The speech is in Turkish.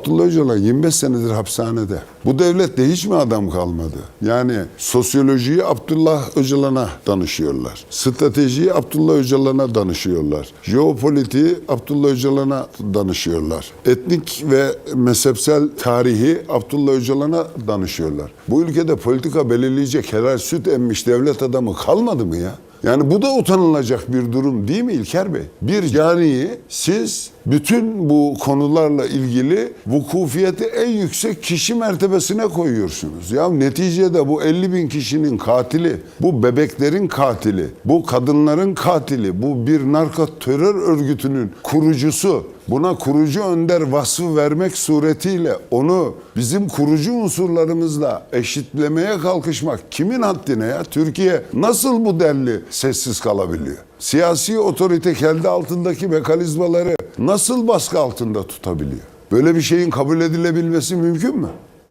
Abdullah Öcalan 25 senedir hapishanede. Bu devlette hiç mi adam kalmadı? Yani sosyolojiyi Abdullah Öcalan'a danışıyorlar. Stratejiyi Abdullah Öcalan'a danışıyorlar. Jeopolitiği Abdullah Öcalan'a danışıyorlar. Etnik ve mezhepsel tarihi Abdullah Öcalan'a danışıyorlar. Bu ülkede politika belirleyecek helal süt emmiş devlet adamı kalmadı mı ya? Yani bu da utanılacak bir durum değil mi İlker Bey? Bir caniyi siz bütün bu konularla ilgili vukufiyeti en yüksek kişi mertebesine koyuyorsunuz. Ya neticede bu 50 bin kişinin katili, bu bebeklerin katili, bu kadınların katili, bu bir narko terör örgütünün kurucusu. Buna kurucu önder vasfı vermek suretiyle onu bizim kurucu unsurlarımızla eşitlemeye kalkışmak kimin haddine ya? Türkiye nasıl bu denli sessiz kalabiliyor? Siyasi otorite kendi altındaki mekanizmaları nasıl baskı altında tutabiliyor? Böyle bir şeyin kabul edilebilmesi mümkün mü?